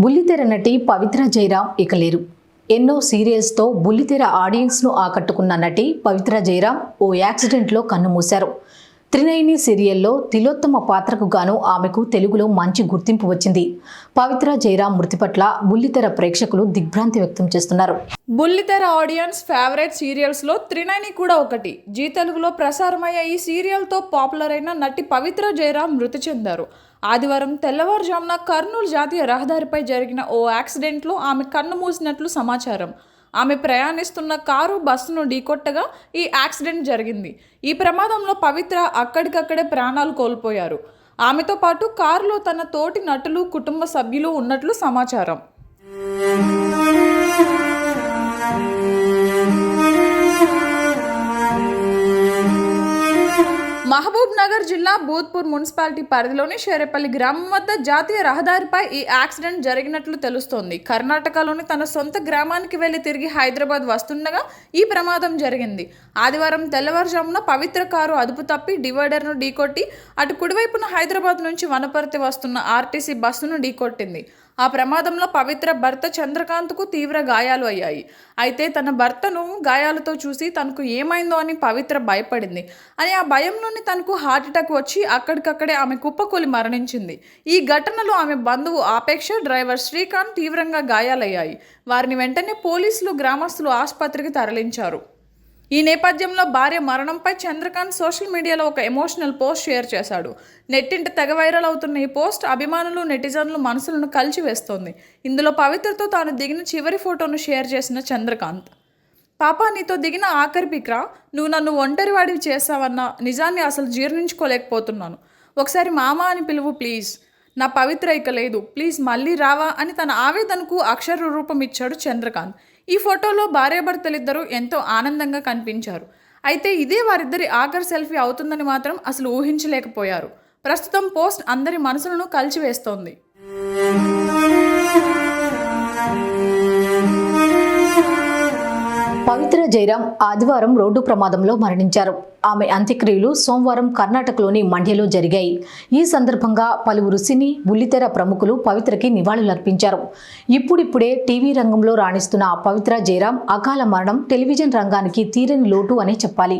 బుల్లితెర నటి పవిత్ర జయరాం ఇక లేరు ఎన్నో సీరియల్స్తో బుల్లితెర ఆడియన్స్ను ఆకట్టుకున్న నటి పవిత్ర జయరాం ఓ యాక్సిడెంట్లో కన్నుమూశారు త్రినయని సీరియల్లో తిలోత్తమ పాత్రకు గాను ఆమెకు తెలుగులో మంచి గుర్తింపు వచ్చింది. పవిత్ర జయరాం మృతి పట్ల బుల్లితెర ప్రేక్షకులు దిగ్భ్రాంతి వ్యక్తం చేస్తున్నారు. బుల్లితెర ఆడియన్స్ ఫేవరెట్ సీరియల్స్లో త్రినయని కూడా ఒకటి. జీ తెలుగులో ప్రసారమయ్యే ఈ సీరియల్తో పాపులర్ అయిన నటి పవిత్ర జయరాం మృతి చెందారు. ఆదివారం తెల్లవారుజామున కర్నూలు జాతీయ రహదారిపై జరిగిన ఓ యాక్సిడెంట్లో ఆమె కన్ను మూసినట్లు సమాచారం. ఆమె ప్రయాణిస్తున్న కారు బస్సును ఢీకొట్టగా ఈ యాక్సిడెంట్ జరిగింది. ఈ ప్రమాదంలో పవిత్ర అక్కడికక్కడే ప్రాణాలు కోల్పోయారు. ఆమెతో పాటు కారులో తన తోటి నటులు కుటుంబ సభ్యులు ఉన్నట్లు సమాచారం. మహబూబ్ నగర్ జిల్లా భూత్పూర్ మున్సిపాలిటీ పరిధిలోని షేరేపల్లి గ్రామం వద్ద జాతీయ రహదారిపై ఈ యాక్సిడెంట్ జరిగినట్లు తెలుస్తోంది. కర్ణాటకలోని తన సొంత గ్రామానికి వెళ్ళి తిరిగి హైదరాబాద్ వస్తుండగా ఈ ప్రమాదం జరిగింది. ఆదివారం తెల్లవారుజామున పవిత్ర కారు అదుపు తప్పి డివైడర్ను ఢీకొట్టి అటు కుడివైపున హైదరాబాద్ నుంచి వనపర్తి వస్తున్న ఆర్టీసీ బస్సును ఢీకొట్టింది. ఆ ప్రమాదంలో పవిత్ర భర్త చంద్రకాంత్కు తీవ్ర గాయాలు అయ్యాయి. అయితే తన భర్తను గాయాలతో చూసి తనకు ఏమైందో అని పవిత్ర భయపడింది. అని ఆ భయంలోని తనకు హార్ట్అటాక్ వచ్చి అక్కడికక్కడే ఆమె కుప్పకూలి మరణించింది. ఈ ఘటనలో ఆమె బంధువు ఆపేక్ష డ్రైవర్ శ్రీకాంత్ తీవ్రంగా గాయాలయ్యాయి. వారిని వెంటనే పోలీసులు గ్రామస్తులు ఆసుపత్రికి తరలించారు. ఈ నేపథ్యంలో భార్య మరణంపై చంద్రకాంత్ సోషల్ మీడియాలో ఒక ఎమోషనల్ పోస్ట్ షేర్ చేశాడు. నెట్టింట తెగ వైరల్ అవుతున్న ఈ పోస్ట్ అభిమానులు నెటిజన్లు మనసులను కలిచివేస్తోంది ఇందులో పవిత్రతో తాను దిగిన చివరి ఫోటోను షేర్ చేసిన చంద్రకాంత్ పాప నీతో దిగిన ఆఖరి పిక్రా నువ్వు నన్ను ఒంటరివాడివి చేశావన్న నిజాన్ని అసలు జీర్ణించుకోలేకపోతున్నాను. ఒకసారి మామ అని పిలువు ప్లీజ్ నా పవిత్ర ఇక లేదు. ప్లీజ్ మళ్ళీ రావా అని తన ఆవేదనకు అక్షర రూపం ఇచ్చాడు చంద్రకాంత్. ఈ ఫోటోలో భార్యాభర్తలిద్దరూ ఎంతో ఆనందంగా కనిపించారు. అయితే ఇదే వారిద్దరి ఆఖరి సెల్ఫీ అవుతుందని మాత్రం అసలు ఊహించలేకపోయారు. ప్రస్తుతం పోస్ట్ అందరి మనసులను కలిచివేస్తోంది. పవిత్ర జయరాం ఆదివారం రోడ్డు ప్రమాదంలో మరణించారు. ఆమె అంత్యక్రియలు సోమవారం కర్ణాటకలోని మండ్యలో జరిగాయి. ఈ సందర్భంగా పలువురు సినీ బుల్లితెర ప్రముఖులు పవిత్రకి నివాళులర్పించారు. ఇప్పుడిప్పుడే టీవీ రంగంలో రాణిస్తున్న పవిత్ర జయరాం అకాల మరణం టెలివిజన్ రంగానికి తీరని లోటు అనే చెప్పాలి.